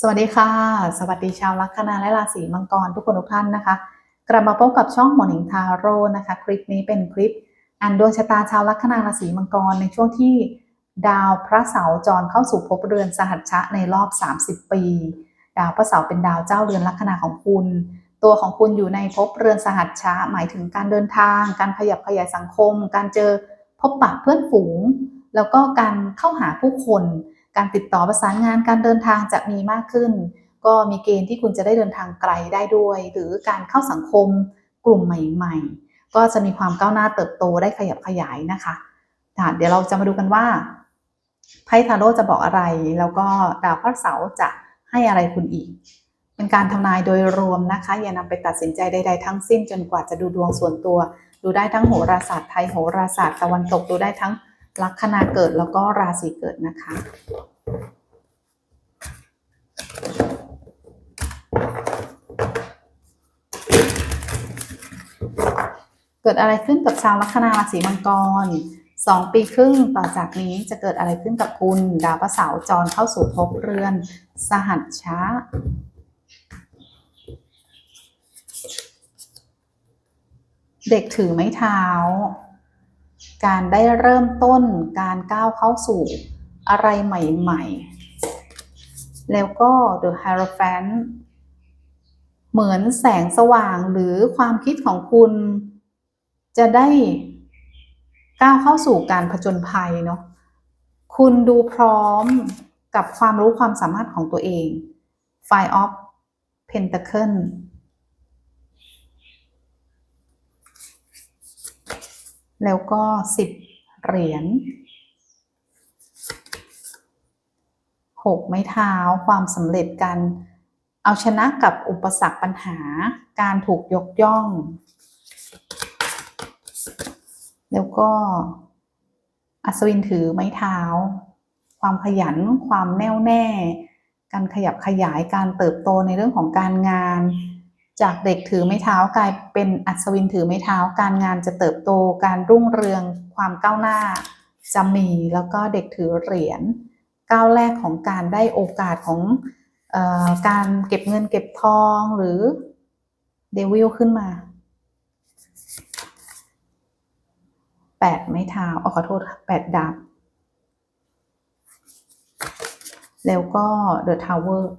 สวัสดีค่ะ สวัสดีชาวลัคนาและราศีมังกรทุกคนทุกท่านนะคะ กลับมาพบกับช่องหมอนิงทาโร่นะคะ คลิปนี้เป็นคลิปอันดวงชะตาชาวลัคนาราศีมังกรในช่วงที่ดาวพระเสาร์จรเข้าสู่ภพเรือนสหัชชะในรอบ 30 ปี ดาวพระเสาร์เป็นดาวเจ้าเรือนลัคนาของคุณ ตัวของคุณอยู่ในภพเรือนสหัชชะหมายถึงการเดินทาง การขยับขยายสังคม การเจอพบปะเพื่อนฝูง แล้วก็การเข้าหาผู้คน การติดต่อประสานงานการเดินทางจะมีมากขึ้น ก็มีเกณฑ์ที่คุณจะได้เดินทางไกลได้ด้วย หรือการเข้าสังคมกลุ่มใหม่ ๆ ก็จะมีความก้าวหน้าเติบโตได้ขยับขยายนะคะเดี๋ยวเราจะมาดูกันว่าไพ่ทาโร่จะบอกอะไร แล้วก็ดาวพฤหัสเสาร์จะให้อะไรคุณอีก เป็นการทำนายโดยรวมนะคะ อย่านำไปตัดสินใจใดๆทั้งสิ้นจนกว่าจะดูดวงส่วนตัว ดูได้ทั้งโหราศาสตร์ไทยโหราศาสตร์ตะวันตกดูได้ทั้ง ลัคนาเกิดแล้วก็ราศีเกิดนะคะ เกิดอะไรขึ้นกับชาวลัคนาราศีมังกรสองปีครึ่งต่อจากนี้จะเกิดอะไรขึ้นกับคุณ ดาวพระเสาร์จรเข้าสู่ภพเรือน สหัชช้า เด็กถือไม้เท้า การได้เริ่มต้นการก้าวเข้าสู่อะไรใหม่ๆ แล้วก็ The Hierophant เหมือนแสงสว่างหรือความคิดของคุณจะได้ก้าวเข้าสู่การผจญภัยเนาะคุณดูพร้อมกับความรู้ความสามารถของตัวเอง Five of Pentacle แล้วก็สิบเหรียญหกไม้เท้าความสำเร็จการเอาชนะกับอุปสรรคปัญหาการถูกยกย่อง แล้วก็อัศวินถือไม้เท้า ความขยันความแน่วแน่ การขยับขยายการเติบโตในเรื่องของการงาน จากเด็กถือไม้เท้ากลายเป็นอัศวินถือไม้เท้า การงานจะเติบโตการรุ่งเรืองความก้าวหน้าจะมีแล้วก็เด็กถือเหรียญก้าวแรกของการได้โอกาสของออการเก็บเงินเก็บทองหรือเดวิลขึ้นมาแปดไม้เท้าอขอโทษแปดดาบแล้วก็เดอะทาวเวอร์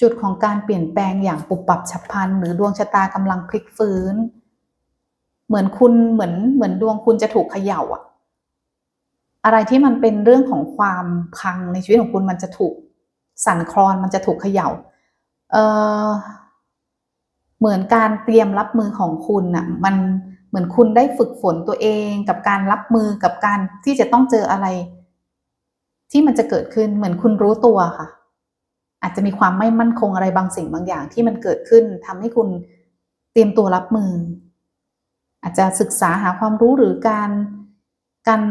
จุดของการเปลี่ยนแปลงอย่างปุบปับฉับพลันหรือดวงชะตากำลังพลิกฟื้น เหมือนคุณเหมือนเหมือนดวงคุณจะถูกเขย่าอะอะไรที่มันเป็นเรื่องของความพังในชีวิตของคุณมันจะถูกสั่นคลอนมันจะถูกเขย่าเออเหมือนการเตรียมรับมือของคุณอะมันเหมือนคุณได้ฝึกฝนตัวเอง กับการรับมือกับการที่จะต้องเจออะไร ที่มันจะเกิดขึ้นเหมือนคุณรู้ตัวค่ะ อาจจะมีความไม่มั่นคงอะไรบางสิ่งบางอย่างที่มันเกิดขึ้นทำให้คุณเตรียมตัวรับมือ อาจจะศึกษาหาความรู้หรือการการ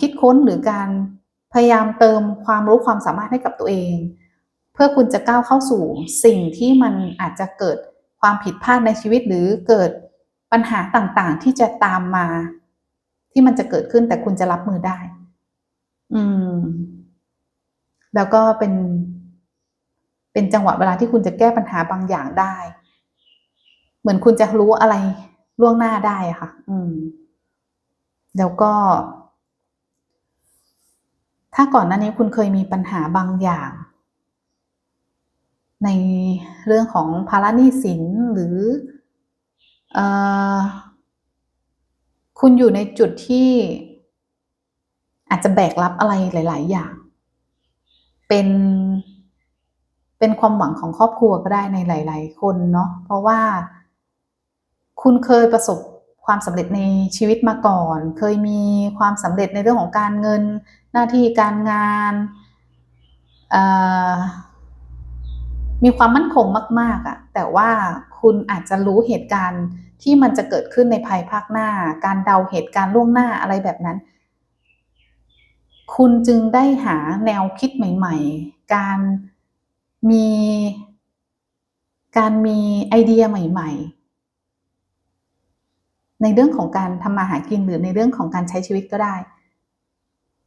คิดค้นหรือการพยายามเติมความรู้ความสามารถให้กับตัวเอง เพื่อคุณจะก้าวเข้าสู่สิ่งที่มันอาจจะเกิดความผิดพลาดในชีวิตหรือเกิดปัญหาต่างๆ ที่จะตามมา ที่มันจะเกิดขึ้นแต่คุณจะรับมือได้ อืม แล้วก็เป็น เป็นจังหวะเวลาที่คุณจะแก้ปัญหาบางอย่างได้ เหมือนคุณจะรู้อะไรล่วงหน้าได้ค่ะ อืม แล้วก็ ถ้าก่อนหน้านี้คุณเคยมีปัญหาบางอย่าง ในเรื่องของภาระหนี้สินหรืออคุณอยู่ในจุดที่อาจจะแบกรับอะไรหลาย ๆ อย่าง เป็น เป็นความหวังของครอบครัวก็ได้ในหลาย ๆ คนเนาะเพราะว่า คุณเคยประสบความสำเร็จในชีวิตมาก่อน เคยมีความสำเร็จในเรื่องของการเงินหน้าที่การงานมีความมั่นคงมาก ๆอะแต่ว่าคุณอาจจะรู้เหตุการณ์ที่มันจะเกิดขึ้นในภายภาคหน้า การเดาเหตุการณ์ล่วงหน้าอะไรแบบนั้น คุณจึงได้หาแนวคิดใหม่ ๆ การ มีการมีไอเดียใหม่ ๆ ในเรื่องของการทำมาหากินหรือในเรื่องของการใช้ชีวิตก็ได้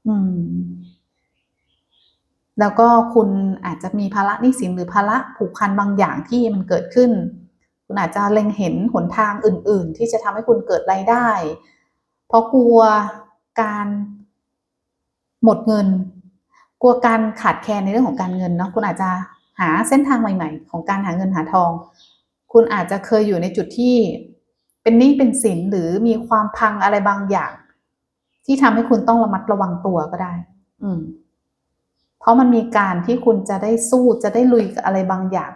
อืม แล้วก็คุณอาจจะมีภาระหนี้สินหรือภาระผูกพันบางอย่างที่มันเกิดขึ้น คุณอาจจะเล็งเห็นหนทางอื่น ๆ ที่จะทำให้คุณเกิดรายได้ เพราะกลัวการหมดเงิน กลัวการขาดแคลนในเรื่องของการเงินเนาะคุณอาจจะ หาเส้นทางใหม่ ๆ ของการหาเงินหาทอง คุณอาจจะเคยอยู่ในจุดที่เป็นหนี้เป็นสินหรือมีความพังอะไรบางอย่าง ที่ทำให้คุณต้องระมัดระวังตัวก็ได้ อืม เพราะมันมีการที่คุณจะได้สู้จะได้ลุยกับอะไรบางอย่าง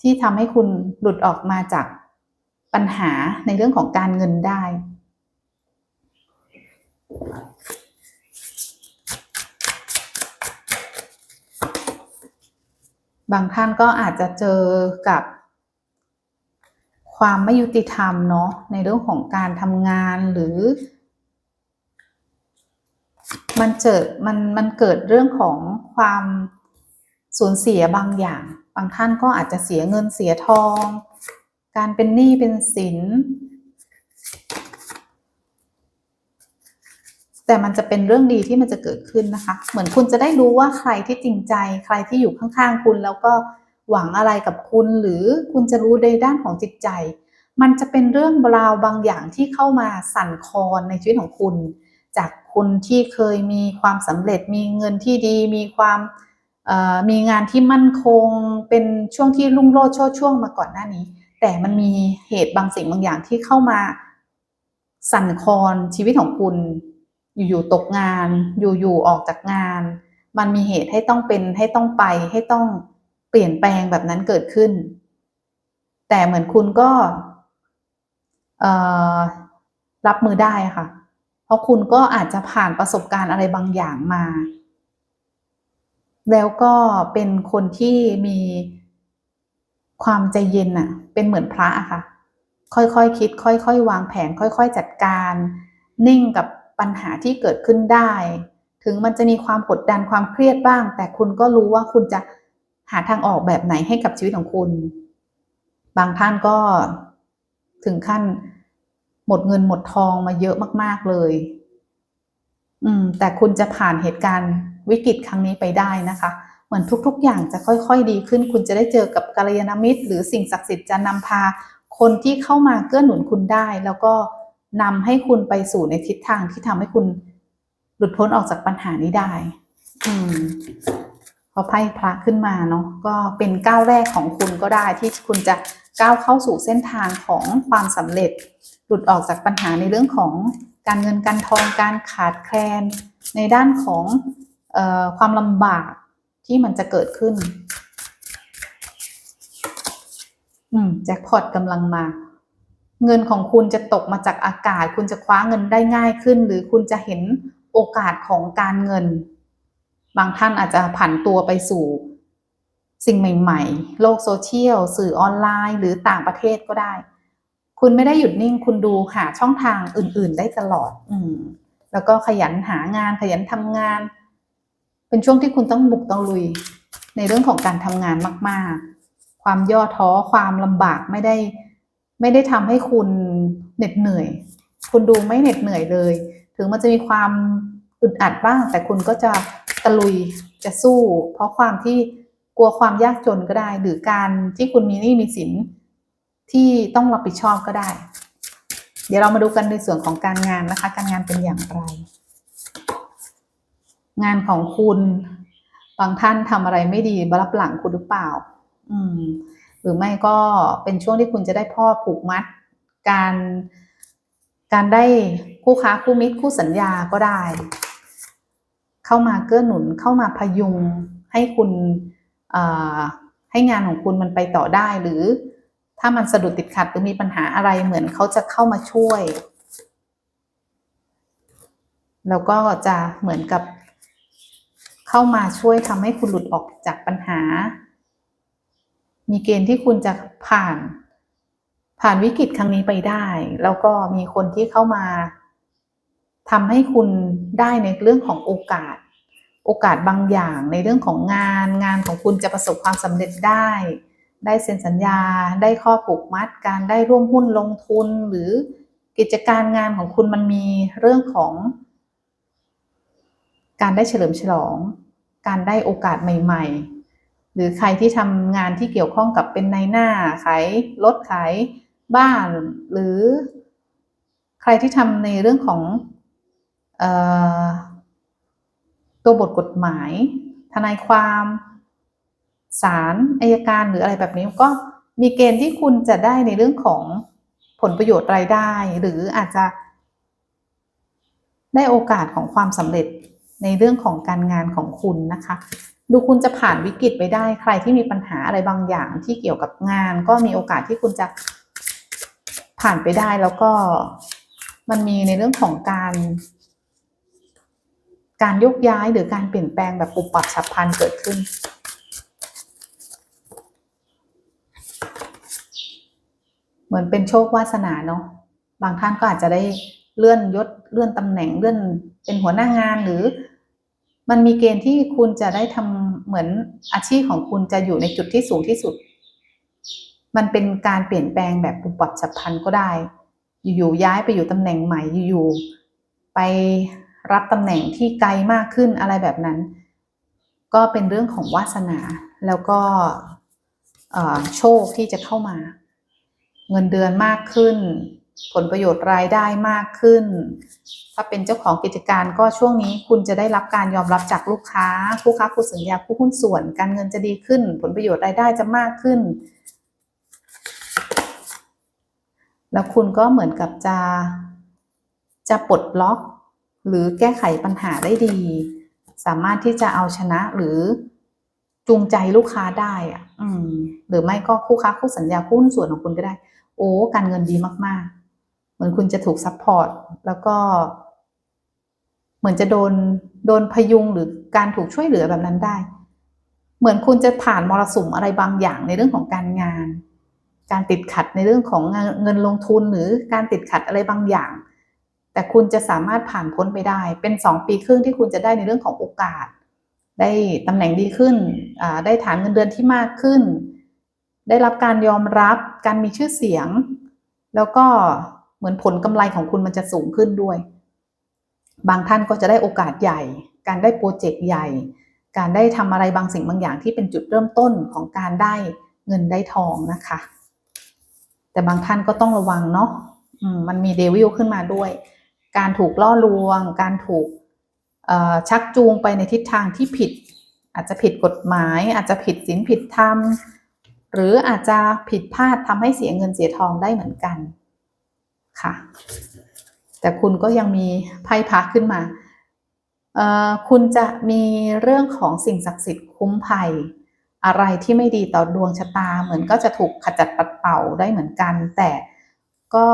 ที่ทำให้คุณหลุดออกมาจากปัญหาในเรื่องของการเงินได้ บางท่านก็อาจจะเจอกับ ความไม่ยุติธรรมเนาะในเรื่องของการทำงานหรือ มันเกิดมันมันเกิดเรื่องของความสูญเสียบางอย่าง บางท่านก็อาจจะเสียเงินเสียทอง การเป็นหนี้เป็นสิน แต่มันจะเป็นเรื่องดีที่มันจะเกิดขึ้นนะคะ เหมือนคุณจะได้รู้ว่าใครที่จริงใจ ใครที่อยู่ข้างๆคุณ แล้วก็หวังอะไรกับคุณ หรือคุณจะรู้ในด้านของจิตใจ มันจะเป็นเรื่องราวบางอย่างที่เข้ามาสั่นคลอนในชีวิตของคุณ จากคุณที่เคยมีความสำเร็จ มีเงินที่ดี มีความมีงานที่มั่นคง เป็นช่วงที่รุ่งโรจน์โชดช่วงมาก่อนหน้านี้ แต่มันมีเหตุบางสิ่งบางอย่างที่เข้ามาสั่นคลอนชีวิตของคุณ อยู่ๆตกงาน อยู่ๆออกจากงาน มันมีเหตุให้ต้องเป็นให้ต้องไปให้ต้องเปลี่ยนแปลงแบบนั้นเกิดขึ้น แต่เหมือนคุณก็รับมือได้ค่ะ เพราะคุณก็อาจจะผ่านประสบการณ์อะไรบางอย่างมา แล้วก็เป็นคนที่มีความใจเย็นอะเป็นเหมือนพระอะค่ะ ค่อยๆคคิด ค่อยๆวางแผน ค่อย ๆ จัดการ นิ่งกับ ปัญหาที่เกิดขึ้นได้ ถึงมันจะมีความกดดันความเครียดบ้าง แต่คุณก็รู้ว่าคุณจะหาทางออกแบบไหนให้กับชีวิตของคุณ บางท่านก็ถึงขั้นหมดเงินหมดทองมาเยอะมาก ๆเลย อืม แต่คุณจะผ่านเหตุการณ์วิกฤตครั้งนี้ไปได้นะคะ เหมือนทุก ๆ อย่างจะค่อยๆ ดีขึ้น คุณจะได้เจอกับกัลยาณมิตร หรือสิ่งศักดิ์สิทธิ์จะนำพาคนที่เข้ามาเกื้อหนุนคุณได้ แล้วก็ นำให้คุณไปสู่ในทิศทางที่ทำให้คุณหลุดพ้นออกจากปัญหานี้ได้ อืมพอไพ่พระขึ้นมาเนาะก็เป็นก้าวแรกของคุณก็ได้ที่คุณจะก้าวเข้าสู่เส้นทางของความสำเร็จ หลุดออกจากปัญหาในเรื่องของการเงินการทองการขาดแคลน ในด้านของออความลำบากที่มันจะเกิดขึ้น อืมแจ็คพอตกำลังมา เงินของคุณจะตกมาจากอากาศ คุณจะคว้าเงินได้ง่ายขึ้น หรือคุณจะเห็นโอกาสของการเงิน บางท่านอาจจะผันตัวไปสู่ สิ่งใหม่ ๆ โลกโซเชียล สื่อออนไลน์ หรือต่างประเทศก็ได้ คุณไม่ได้หยุดนิ่ง คุณดูหาช่องทางอื่น ๆ ได้ตลอด อืม แล้วก็ขยันหางาน ขยันทำงาน เป็นช่วงที่คุณต้องบุกต้องลุย ในเรื่องของการทำงานมาก ๆ ความย่อท้อ ความลำบากไม่ได้ ไม่ได้ทำให้คุณเหน็ดเหนื่อย คุณดูไม่เหน็ดเหนื่อยเลย ถึงมันจะมีความอึดอัดบ้าง แต่คุณก็จะตะลุยจะสู้ เพราะความที่กลัวความยากจนก็ได้ หรือการที่คุณมีหนี้มีสินที่ต้องรับผิดชอบก็ได้ เดี๋ยวเรามาดูกันในส่วนของการงานนะคะ การงานเป็นอย่างไร งานของคุณบางท่านทำอะไรไม่ดีรับหลังคุณหรือเปล่า อืม รือไม่ก็เป็นช่วงที่คุณจะได้พ่อผูกมัด การ การได้คู่ค้าคู่มิตรคู่สัญญาก็ได้ เข้ามาเกื้อหนุนเข้ามาพยุงให้คุณให้งานของคุณมันไปต่อได้ หรือถ้ามันสะดุดติดขัดหรือมีปัญหาอะไรเหมือนเขาจะเข้ามาช่วย แล้วก็จะเหมือนกับเข้ามาช่วยทำให้คุณหลุดออกจากปัญหา มีเกณฑ์ที่คุณจะผ่าน ผ่านวิกฤตครั้งนี้ไปได้ แล้วก็มีคนที่เข้ามาทำให้คุณได้ในเรื่องของโอกาส โอกาสบางอย่างในเรื่องของงาน งานของคุณจะประสบความสำเร็จได้ ได้เซ็นสัญญา ได้ข้อผูกมัด การได้ร่วมหุ้นลงทุน หรือกิจการงานของคุณมันมีเรื่องของ การได้เฉลิมฉลอง การได้โอกาสใหม่ ๆ หรือใครที่ทำงานที่เกี่ยวข้องกับเป็นในายหน้าขายรถขายบ้านหรือ ใครที่ทำในเรื่องของออตัวบทกฎหมาย ทนายความศาลอายการหรืออะไรแบบนี้ก็มีเกณฑ์ที่คุณจะได้ในเรื่องของผลประโยชน์รายได้ หรืออาจจะ ได้โอกาสของความสำเร็จในเรื่องของการงานของคุณนะคะ ดูคุณจะผ่านวิกฤตไปได้ ใครที่มีปัญหาอะไรบางอย่างที่เกี่ยวกับงาน ก็มีโอกาสที่คุณจะผ่านไปได้แล้วก็มันมีในเรื่องของการ การยกย้ายหรือการเปลี่ยนแปลงแบบปุบปับฉับพลันเกิดขึ้น เหมือนเป็นโชควาสนาเนาะบางท่านก็อาจจะได้เลื่อนยศเลื่อนตำแหน่งเลื่อนเป็นหัวหน้างานหรือ มันมีเกณฑ์ที่คุณจะได้ทำเหมือนอาชีพของคุณจะอยู่ในจุดที่สูงที่สุด มันเป็นการเปลี่ยนแปลงแบบปุบปับฉับพลันก็ได้ อยู่ๆย้ายไปอยู่ตำแหน่งใหม่อยู่ๆไปรับตำแหน่งที่ไกลมากขึ้นอะไรแบบนั้น ก็เป็นเรื่องของวาสนาแล้วก็โชคที่จะเข้ามา เงินเดือนมากขึ้น ผลประโยชน์รายได้มากขึ้น ถ้าเป็นเจ้าของกิจการก็ช่วงนี้คุณจะได้รับการยอมรับจากลูกค้า ผู้ค้าผู้สัญญาผู้หุ้นส่วน การเงินจะดีขึ้น ผลประโยชน์รายได้จะมากขึ้น แล้วคุณก็เหมือนกับจะจะปลดล็อกหรือแก้ไขปัญหาได้ดี สามารถที่จะเอาชนะหรือจูงใจลูกค้าได้อะอืม หรือไม่ก็คู่ค้าคู่สัญญาคู่หุ้นส่วนของคุณก็ได้ โอ้ การเงินดีมาก ๆ เหมือนคุณจะถูกซัพพอร์ตแล้วก็ เหมือนจะโดนโดนพยุงหรือการถูกช่วยเหลือแบบนั้นได้ เหมือนคุณจะผ่านมรสุมอะไรบางอย่างในเรื่องของการงาน การติดขัดในเรื่องของเงินลงทุนหรือการติดขัดอะไรบางอย่าง แต่คุณจะสามารถผ่านพ้นไปได้ เป็นสองปีครึ่งที่คุณจะได้ในเรื่องของโอกาส ได้ตำแหน่งดีขึ้นได้ฐานเงินเดือนที่มากขึ้น ได้รับการยอมรับ การมีชื่อเสียง แล้วก็ เหมือนผลกำไรของคุณมันจะสูงขึ้นด้วย บางท่านก็จะได้โอกาสใหญ่ การได้โปรเจกต์ใหญ่ การได้ทำอะไรบางสิ่งบางอย่างที่เป็นจุดเริ่มต้นของการได้เงินได้ทองนะคะ แต่บางท่านก็ต้องระวังเนาะมันมีเดวิลขึ้นมาด้วย การถูกล่อลวง การถูกชักจูงไปในทิศทางที่ผิด อาจจะผิดกฎหมาย อาจจะผิดศีลผิดธรรม หรืออาจจะผิดพลาดทำให้เสียเงินเสียทองได้เหมือนกัน ค่ะ แต่คุณก็ยังมีไพ่พักขึ้นมา คุณจะมีเรื่องของสิ่งศักดิ์สิทธิ์คุ้มภัย อะไรที่ไม่ดีต่อดวงชะตา เหมือนก็จะถูกขจัดปัดเป่าได้เหมือนกัน แต่ก็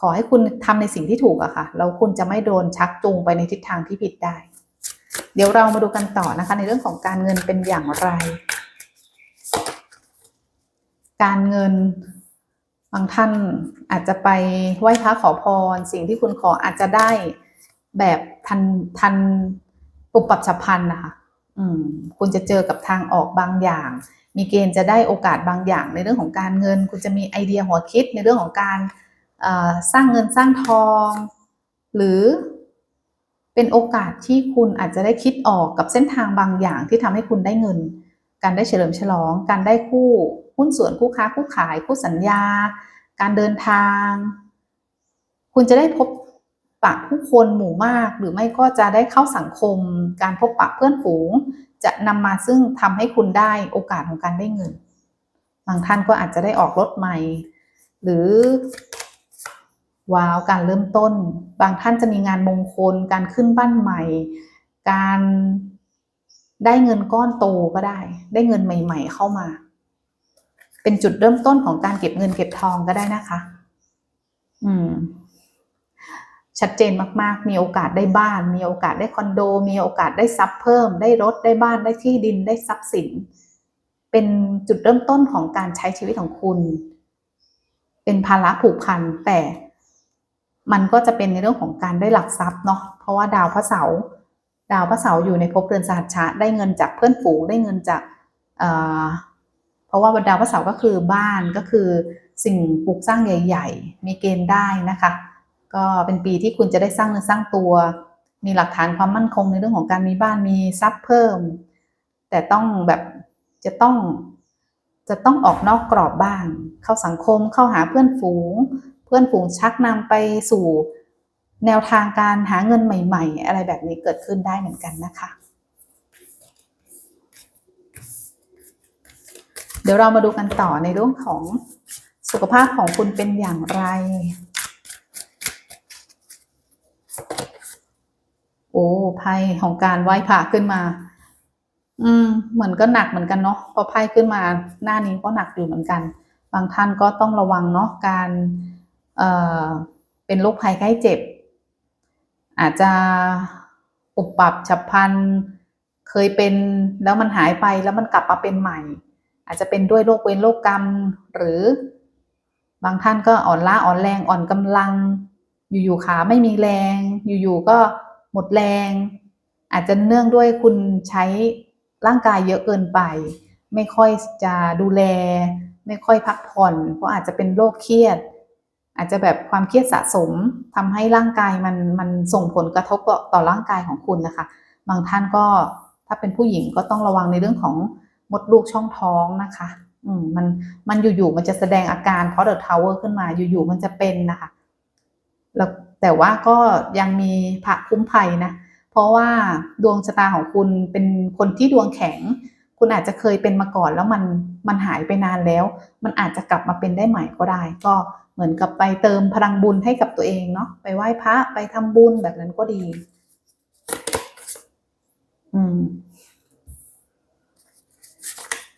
ขอให้คุณทำในสิ่งที่ถูกอะค่ะ แล้วคุณจะไม่โดนชักจูงไปในทิศทางที่ผิดได้ เดี๋ยวเรามาดูกันต่อนะคะ ในเรื่องของการเงินเป็นอย่างไร การเงิน บางท่านอาจจะไปไหว้พระขอพร สิ่งที่คุณขออาจจะได้แบบทันทันปุบปับฉับพลันนะคะอืมคุณจะเจอกับทางออกบางอย่าง มีเกณฑ์จะได้โอกาสบางอย่าง ในเรื่องของการเงิน คุณจะมีไอเดียหัวคิดในเรื่องของการสร้างเงินสร้างทอง หรือเป็นโอกาสที่คุณอาจจะได้คิดออกกับเส้นทางบางอย่างที่ทำให้คุณได้เงิน การได้เฉลิมฉลอง การได้คู่ หุ้นส่วนคู่ค้าคู่ขายคู่สัญญา การเดินทาง คุณจะได้พบปะผู้คนหมู่มาก หรือไม่ก็จะได้เข้าสังคม การพบปะเพื่อนฝูง จะนำมาซึ่งทำให้คุณได้โอกาสของการได้เงิน บางท่านก็อาจจะได้ออกรถใหม่ หรือว้าวการเริ่มต้น บางท่านจะมีงานมงคล การขึ้นบ้านใหม่ การได้เงินก้อนโตก็ได้ ได้เงินใหม่ ๆ เข้ามา เป็นจุดเริ่มต้นของการเก็บเงินเก็บทองก็ได้นะคะ อืม ชัดเจนมาก ๆ มีโอกาสได้บ้าน มีโอกาสได้คอนโด มีโอกาสได้ทรัพย์เพิ่ม ได้รถ ได้บ้าน ได้ที่ดิน ได้ทรัพย์สิน เป็นจุดเริ่มต้นของการใช้ชีวิตของคุณ เป็นภาระผูกพัน แต่มันก็จะเป็นในเรื่องของการได้หลักทรัพย์เนาะ เพราะว่าดาวพระเสาร์ดาวพระเสาร์อยู่ในภพเรือนสหัชชะ ได้เงินจากเพื่อนฝูง ได้เงินจาก เพราะว่าดาวพระเสาร์ก็คือบ้านก็คือสิ่งปลูกสร้างใหญ่ ๆ มีเกณฑ์ได้นะคะ ก็เป็นปีที่คุณจะได้สร้างเนื้อสร้างตัว มีหลักฐานความมั่นคงในเรื่องของการมีบ้านมีทรัพย์เพิ่ม แต่ต้องแบบจะต้องจะต้องออกนอกกรอบบ้าง เข้าสังคมเข้าหาเพื่อนฝูง เพื่อนฝูงชักนำไปสู่แนวทางการหาเงินใหม่ ๆ อะไรแบบนี้เกิดขึ้นได้เหมือนกันนะคะ เดี๋ยวเรามาดูกันต่อในเรื่องของสุขภาพของคุณเป็นอย่างไร โอ้ไพ่ของการไหว้พระขึ้นมา อืม เหมือนก็หนักเหมือนกันเนาะพอไพ่ขึ้นมา หน้านี้ก็หนักอยู่เหมือนกัน บางท่านก็ต้องระวังเนาะการ เอ่อ เป็นโรคภัยไข้เจ็บ อาจจะปุบปับฉับพลัน เคยเป็นแล้วมันหายไปแล้วมันกลับมาเป็นใหม่ อาจจะเป็นด้วยโรคเวรโรคกรรม หรือบางท่านก็อ่อนล้าอ่อนแรงอ่อนกำลัง อยู่ๆขาไม่มีแรง อยู่ๆก็หมดแรง อาจจะเนื่องด้วยคุณใช้ร่างกายเยอะเกินไป ไม่ค่อยจะดูแล ไม่ค่อยพักผ่อน เพราะอาจจะเป็นโรคเครียด อาจจะแบบความเครียดสะสมทำให้ร่างกายมันมันส่งผลกระทบต่อร่างกายของคุณนะคะ บางท่านก็ถ้าเป็นผู้หญิงก็ต้องระวังในเรื่องของ มดลูกช่องท้องนะคะ อืมมันมันอยู่ๆมันจะแสดงอาการเพราะเดอะทาวเวอร์ขึ้นมาอยู่ๆมันจะเป็นนะคะ แล้วแต่ว่าก็ยังมีพระคุ้มภัยนะ เพราะว่าดวงชะตาของคุณเป็นคนที่ดวงแข็ง คุณอาจจะเคยเป็นมาก่อนแล้วมันมันหายไปนานแล้ว มันอาจจะกลับมาเป็นได้ใหม่ก็ได้ ก็เหมือนกับไปเติมพลังบุญให้กับตัวเองเนาะไปไหว้พระไปทำบุญแบบนั้นก็ดี อืม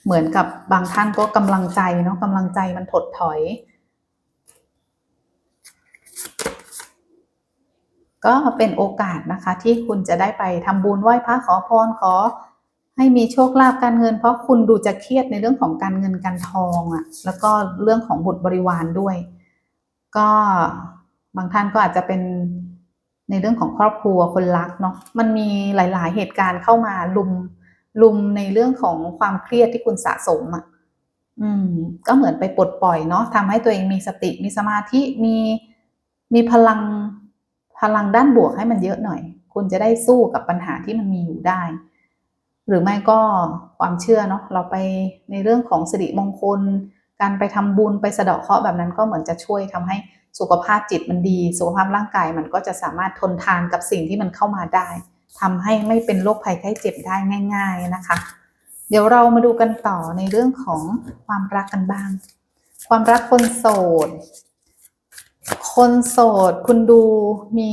เหมือนกับบางท่านก็กำลังใจเนาะกำลังใจมันถดถอย ก็เป็นโอกาสนะคะ ที่คุณจะได้ไปทำบุญไหว้พระขอพรขอ ให้มีโชคลาภการเงิน เพราะคุณดูจะเครียดในเรื่องของการเงินการทองอะ่ะ แล้วก็เรื่องของบุตรบริวารด้วย ก็บางท่านก็อาจจะเป็นในเรื่องของครอบครัวคนรักเนาะมันมีหลาย ๆ เหตุการณ์เข้ามาลุม ลุมในเรื่องของความเครียดที่คุณสะสมอะ่ะอืม ก็เหมือนไปปลดปล่อยเนาะทำให้ตัวเองมีสติมีสมาธิมีมีพลังพลังด้านบวกให้มันเยอะหน่อย คุณจะได้สู้กับปัญหาที่มันมีอยู่ได้ หรือไม่ก็ความเชื่อเนาะเราไปในเรื่องของสิริมงคล การไปทำบุญไปสะเดาะเคราะห์แบบนั้นก็เหมือนจะช่วยทำให้สุขภาพจิตมันดี สุขภาพร่างกายมันก็จะสามารถทนทานกับสิ่งที่มันเข้ามาได้ ทำให้ไม่เป็นโรคภัยไข้เจ็บได้ง่าย ๆนะคะ เดี๋ยวเรามาดูกันต่อในเรื่องของความรักกันบ้าง ความรักคนโสด คนโสดคุณดูมี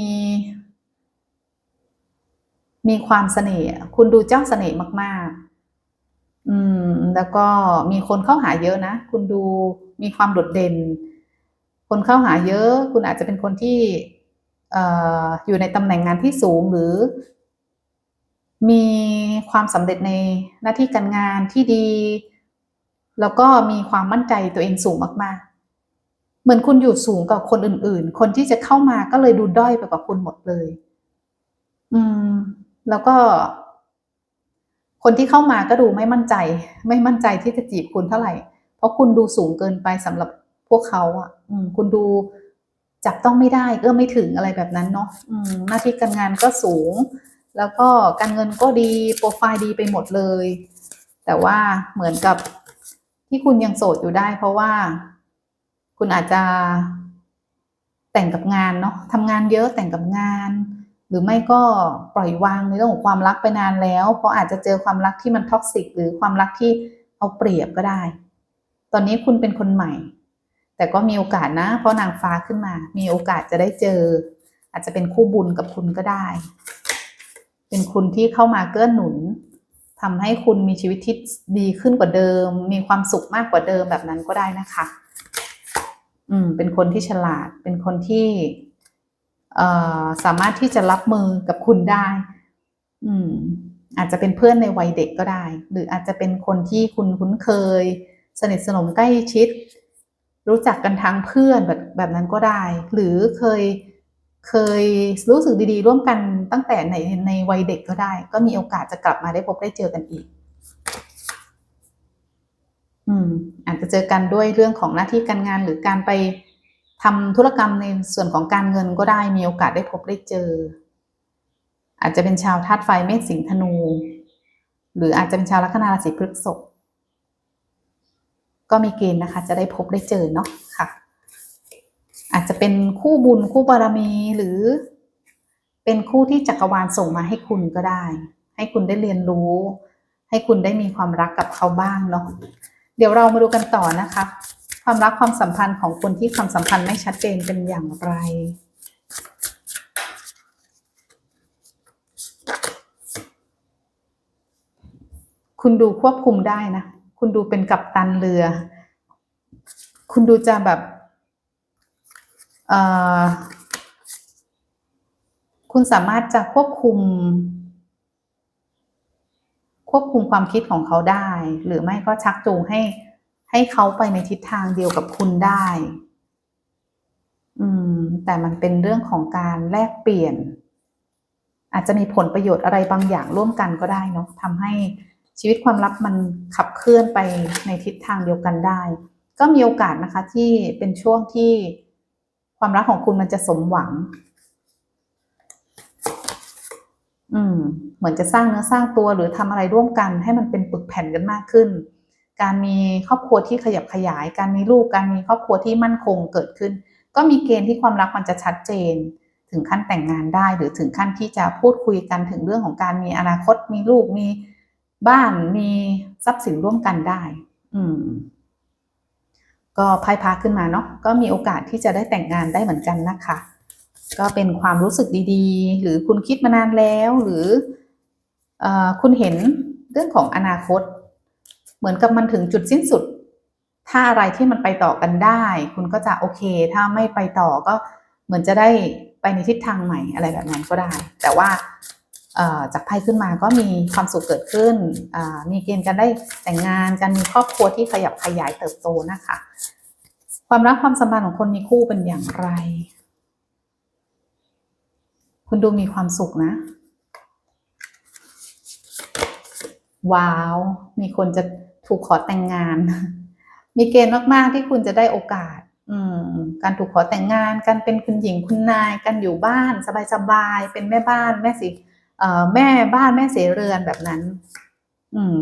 มีความเสน่ห์คุณดูเจ้าเสน่ห์มาก ๆ อืม แล้วก็มีคนเข้าหาเยอะนะ คุณดูมีความโดดเด่น คนเข้าหาเยอะ คุณอาจจะเป็นคนที่เอ่ออยู่ในตำแหน่งงานที่สูงหรือ มีความสำเร็จในหน้าที่การงานที่ดี แล้วก็มีความมั่นใจตัวเองสูงมากๆ เหมือนคุณอยู่สูงกว่าคนอื่น ๆ คนที่จะเข้ามาก็เลยดูด้อยไปกว่าคุณหมดเลย อืม แล้วก็ คนที่เข้ามาก็ดูไม่มั่นใจ ไม่มั่นใจที่จะจีบคุณเท่าไหร่ เพราะคุณดูสูงเกินไปสำหรับพวกเขาอะ อืม คุณดูจับต้องไม่ได้เอื้อไม่ถึงอะไรแบบนั้นเนาะหน้าที่การงานก็สูง แล้วก็การเงินก็ดีโปรไฟล์ดีไปหมดเลย แต่ว่าเหมือนกับที่คุณยังโสดอยู่ได้ เพราะว่า คุณอาจจะแต่งกับงานเนาะทำงานเยอะแต่งกับงาน หรือไม่ก็ปล่อยวางในเรื่องของความรักไปนานแล้ว เพราะอาจจะเจอความรักที่มันท็อกซิกหรือความรักที่เอาเปรียบก็ได้ ตอนนี้คุณเป็นคนใหม่ แต่ก็มีโอกาสนะ เพราะนางฟ้าขึ้นมา มีโอกาสจะได้เจอ อาจจะเป็นคู่บุญกับคุณก็ได้ เป็นคุณที่เข้ามาเกื้อหนุนทำให้คุณมีชีวิตที่ดีขึ้นกว่าเดิม มีความสุขมากกว่าเดิมแบบนั้นก็ได้นะคะ อืม เป็นคนที่ฉลาด เป็นคนที่ เอ่อ สามารถที่จะรับมือกับคุณได้ อืม อาจจะเป็นเพื่อนในวัยเด็กก็ได้ หรืออาจจะเป็นคนที่คุณคุ้นเคย สนิทสนมใกล้ชิด รู้จักกันทางเพื่อนแบบแบบนั้นก็ได้ หรือเคย เคยรู้สึกดีๆ ร่วมกันตั้งแต่ในในวัยเด็กก็ได้ ก็มีโอกาสจะกลับมาได้พบได้เจอกันอีก อืม อาจจะเจอกันด้วยเรื่องของหน้าที่การงานหรือการไปทำธุรกรรมในส่วนของการเงินก็ได้มีโอกาสได้พบได้เจอ อาจจะเป็นชาวธาตุไฟเมษสิงห์ธนู หรืออาจจะเป็นชาวลัคนาราศีพฤษภก็มีเกณฑ์นะคะ จะได้พบได้เจอเนาะค่ะ อาจจะเป็นคู่บุญคู่บารมีหรือ เป็นคู่ที่จักรวาลส่งมาให้คุณก็ได้ ให้คุณได้เรียนรู้ ให้คุณได้มีความรักกับเขาบ้างเนาะเดี๋ยวเรามาดูกันต่อนะคะ ความรักความสัมพันธ์ของคนที่ความสัมพันธ์ไม่ชัดเจนเป็นอย่างไรคุณดูควบคุมได้นะ คุณดูเป็นกัปตันเรือ คุณดูจะแบบ คุณสามารถจะควบคุม ควบคุมความคิดของเขาได้ หรือไม่ก็ชักจูงให้ให้เขาไปในทิศทางเดียวกับคุณได้ อืม แต่มันเป็นเรื่องของการแลกเปลี่ยน อาจจะมีผลประโยชน์อะไรบางอย่างร่วมกันก็ได้เนาะทำให้ชีวิตความลับมันขับเคลื่อนไปในทิศทางเดียวกันได้ ก็มีโอกาสนะคะที่เป็นช่วงที่ ความรักของคุณมันจะสมหวัง อืม เหมือนจะสร้างเนื้อสร้างตัวหรือทำอะไรร่วมกัน ให้มันเป็นปึกแผ่นกันมากขึ้น การมีครอบครัวที่ขยับขยาย การมีลูก การมีครอบครัวที่มั่นคงเกิดขึ้น ก็มีเกณฑ์ที่ความรักมันจะชัดเจน ถึงขั้นแต่งงานได้ หรือถึงขั้นที่จะพูดคุยกันถึงเรื่องของการมีอนาคต มีลูก มีบ้าน มีทรัพย์สินร่วมกันได้ อืม ก็ไพ่พาขึ้นมาเนาะก็มีโอกาสที่จะได้แต่งงานได้เหมือนกันนะคะ ก็เป็นความรู้สึกดีๆ หรือคุณคิดมานานแล้ว หรืออคุณเห็นเรื่องของอนาคต เหมือนกับมันถึงจุดสิ้นสุด ถ้าอะไรที่มันไปต่อกันได้ คุณก็จะโอเค ถ้าไม่ไปต่อก็เหมือนจะได้ไปในทิศทางใหม่อะไรแบบนั้นก็ได้ แต่ว่า จากไพ่ขึ้นมาก็มีความสุขเกิดขึ้น มีเกณฑ์การได้แต่งงาน การมีครอบครัวที่ขยับขยายเติบโตนะคะ ความรักความสัมพันธ์ของคนมีคู่เป็นอย่างไร คุณดูมีความสุขนะ ว้าว มีคนจะถูกขอแต่งงาน มีเกณฑ์มาก ๆ ที่คุณจะได้โอกาสอืมการถูกขอแต่งงาน การเป็นคุณหญิงคุณนาย การอยู่บ้าน สบายๆ เป็นแม่บ้านแม่สิ แม่บ้านแม่เสเรือนแบบนั้น อืม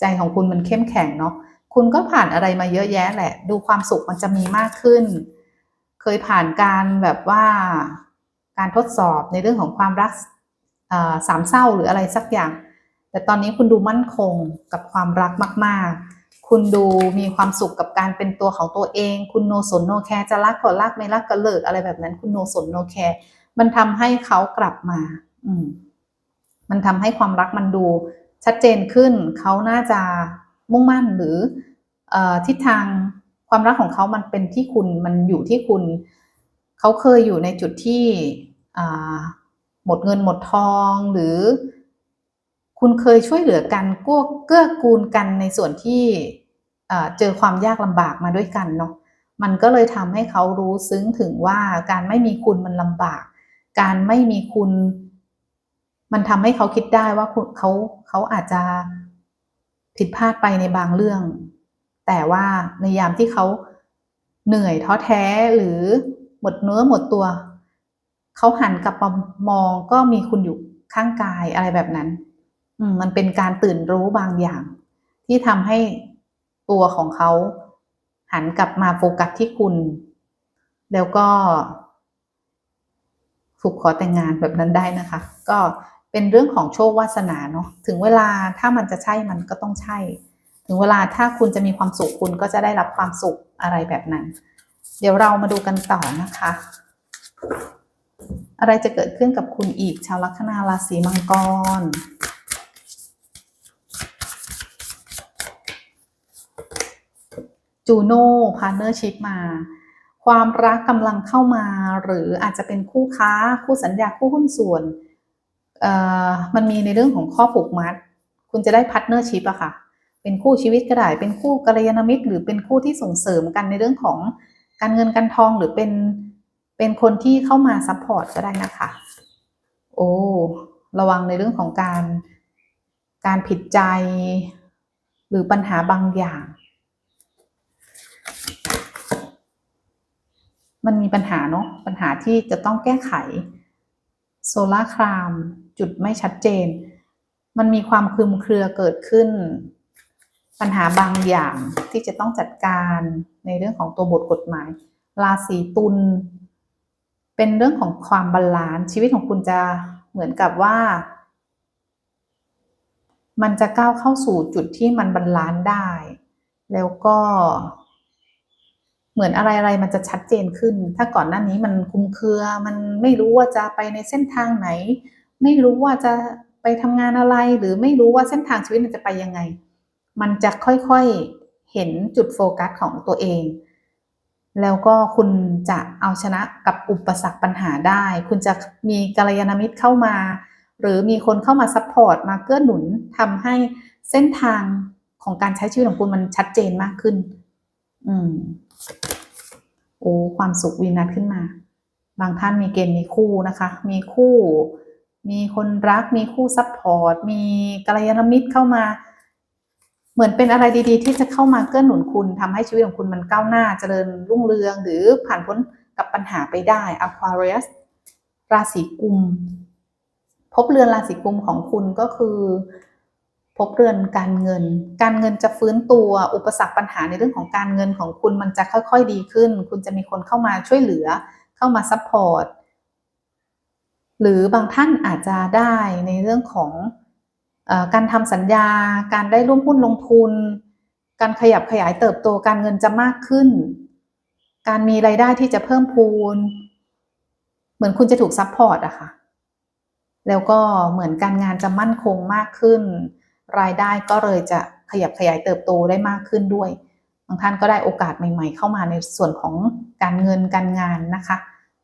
ใจของคุณมันเข้มแข็งเนาะคุณก็ผ่านอะไรมาเยอะแยะแหละ ดูความสุขมันจะมีมากขึ้น เคยผ่านการแบบว่าการทดสอบในเรื่องของความรักสามเศร้าหรืออะไรสักอย่าง แต่ตอนนี้คุณดูมั่นคงกับความรักมาก ๆ คุณดูมีความสุขกับการเป็นตัวของตัวเอง คุณโนสนโนแคร์จะรักก็รักไม่รักก็เลิกอะไรแบบนั้น คุณโนสนโนแคร์มันทำให้เขากลับมา อืม มันทำให้ความรักมันดูชัดเจนขึ้น เขาน่าจะมุ่งมั่นหรืออทิศทางความรักของเขามันเป็นที่คุณมันอยู่ที่คุณ เขาเคยอยู่ในจุดที่หมดเงินหมดทองหรือ คุณเคยช่วยเหลือกันกู้เกื้อกูลกันในส่วนที่เจอความยากลำบากมาด้วยกันเนาะมันก็เลยทำให้เขารู้ซึ้งถึงว่าการไม่มีคุณมันลำบาก การไม่มีคุณ มันทำให้เขาคิดได้ว่าเขาเขาอาจจะผิดพลาดไปในบางเรื่อง แต่ว่าในยามที่เขาเหนื่อยท้อแท้หรือหมดเนื้อหมดตัว เขาหันกลับมามองก็มีคุณอยู่ข้างกายอะไรแบบนั้น มันเป็นการตื่นรู้บางอย่าง ที่ทำให้ตัวของเขาหันกลับมาโฟกัสที่คุณ แล้วก็ถูกขอแต่งงานแบบนั้นได้นะคะ ก็ เป็นเรื่องของโชควาสนาเนาะถึงเวลาถ้ามันจะใช่มันก็ต้องใช่ ถึงเวลาถ้าคุณจะมีความสุขคุณก็จะได้รับความสุขอะไรแบบนั้น เดี๋ยวเรามาดูกันต่อนะคะ อะไรจะเกิดขึ้นกับคุณอีกชาวลัคนาราศีมังกรจูโน่พาร์เนอร์ชิพมา ความรักกำลังเข้ามา หรืออาจจะเป็นคู่ค้าคู่สัญญาคู่หุ้นส่วน มันมีในเรื่องของข้อผูกมัด คุณจะได้พาร์ทเนอร์ชิพอะค่ะ เป็นคู่ชีวิตก็ได้ เป็นคู่กัลยาณมิตร หรือเป็นคู่ที่ส่งเสริมกันในเรื่องของการเงินการทองหรือเป็นเป็นคนที่เข้ามาซัพพอร์ตก็ได้นะคะ โอ้ระวังในเรื่องของการการผิดใจ หรือปัญหาบางอย่าง มันมีปัญหาเนาะปัญหาที่จะต้องแก้ไขโซลาคราม จุดไม่ชัดเจน มันมีความคลุมเครือเกิดขึ้น ปัญหาบางอย่างที่จะต้องจัดการในเรื่องของตัวบทกฎหมาย ราศีตุลเป็นเรื่องของความบาลานซ์ชีวิตของคุณจะเหมือนกับว่า มันจะก้าวเข้าสู่จุดที่มันบาลานซ์ได้ แล้วก็เหมือนอะไรอะไรๆมันจะชัดเจนขึ้น ถ้าก่อนหน้านี้มันคุมเครือ มันไม่รู้ว่าจะไปในเส้นทางไหน ไม่รู้ว่าจะไปทำงานอะไร หรือไม่รู้ว่าเส้นทางชีวิตมันจะไปยังไง มันจะค่อยๆเห็นจุดโฟกัสของตัวเอง แล้วก็คุณจะเอาชนะกับอุปสรรคปัญหาได้ คุณจะมีกัลยาณมิตรเข้ามา หรือมีคนเข้ามาซัพพอร์ตมาเกื้อหนุนทำให้เส้นทางของการใช้ชีวิตของคุณมันชัดเจนมากขึ้น อืม โอ้ ความสุขวีนัสขึ้นมา บางท่านมีเกณฑ์มีคู่นะคะ มีคู่ มีคนรัก มีคู่ซัพพอร์ต มีกัลยาณมิตรเข้ามา เหมือนเป็นอะไรดีๆ ที่จะเข้ามาเกื้อหนุนคุณทำให้ชีวิตของคุณมันก้าวหน้าเจริญรุ่งเรือง หรือผ่านพ้นกับปัญหาไปได้ Aquarius ราศีกุมพบเรือนราศีกุมของคุณก็คือพบเรือนการเงิน การเงินจะฟื้นตัว อุปสรรคปัญหาในเรื่องของการเงินของคุณมันจะค่อย ๆ ดีขึ้น คุณจะมีคนเข้ามาช่วยเหลือ เข้ามาซัพพอร์ต หรือบางท่านอาจจะได้ในเรื่องของอการทำสัญญา การได้ร่วมหุ้นลงทุน การขยับขยายเติบโตการเงินจะมากขึ้น การมีรายได้ที่จะเพิ่มพูน เหมือนคุณจะถูกซัพพอร์ตอะค่ะ แล้วก็เหมือนการงานจะมั่นคงมากขึ้น รายได้ก็เลยจะขยับขยายเติบโตได้มากขึ้นด้วย บางท่านก็ได้โอกาสใหม่ ๆ เข้ามาในส่วนของการเงินการงานนะคะ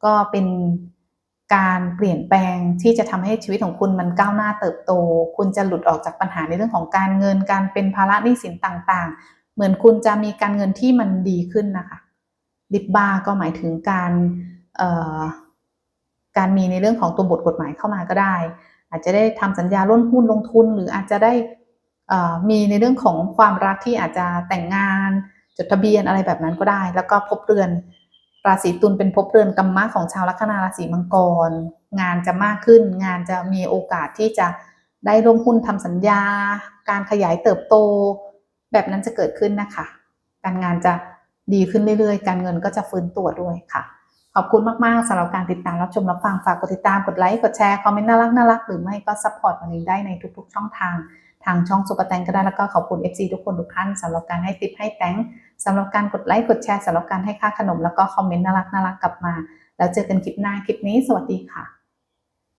ก็เป็น การเปลี่ยนแปลงที่จะทำให้ชีวิตของคุณมันก้าวหน้าเติบโต คุณจะหลุดออกจากปัญหาในเรื่องของการเงิน การเป็นภาระหนี้สินต่างๆ เหมือนคุณจะมีการเงินที่มันดีขึ้นนะคะลิบบาก็หมายถึงการการมีในเรื่องของตัวบทกฎหมายเข้ามาก็ได้ อาจจะได้ทำสัญญาร่วมหุ้นลงทุน หรืออาจจะได้มีในเรื่องของความรักที่อาจจะแต่งงานจดทะเบียนอะไรแบบนั้นก็ได้ แล้วก็พบเรือน ราศีตุลเป็นภพเรือนกรรมะของชาวลัคนาราศีมังกร งานจะมากขึ้น งานจะมีโอกาสที่จะได้ร่วมหุ้นทำสัญญา การขยายเติบโต แบบนั้นจะเกิดขึ้นนะคะ การงานจะดีขึ้นเรื่อยๆ การเงินก็จะฟื้นตัวด้วยค่ะ ขอบคุณมากๆสำหรับการติดตามรับชมรับฟังฝากกดติดตามกดไลค์กดแชร์คอมเมนต์น่ารักน่ารักหรือไม่ก็ซัพพอร์ตวันนี้ได้ในทุก ๆ ช่องทาง ทางช่องซุปร์แตงก็ได้แล้วก็ขอบคุณ FC ทุกคนทุกท่านสำหรับการให้ติปให้แตง สำหรับการกดไลค์กดแชร์สำหรับการให้ค่าขนมแล้วก็คอมเมนต์น่ารักน่ารักกลับมา แล้วเจอกันคลิปหน้าคลิปนี้ สวัสดีค่ะ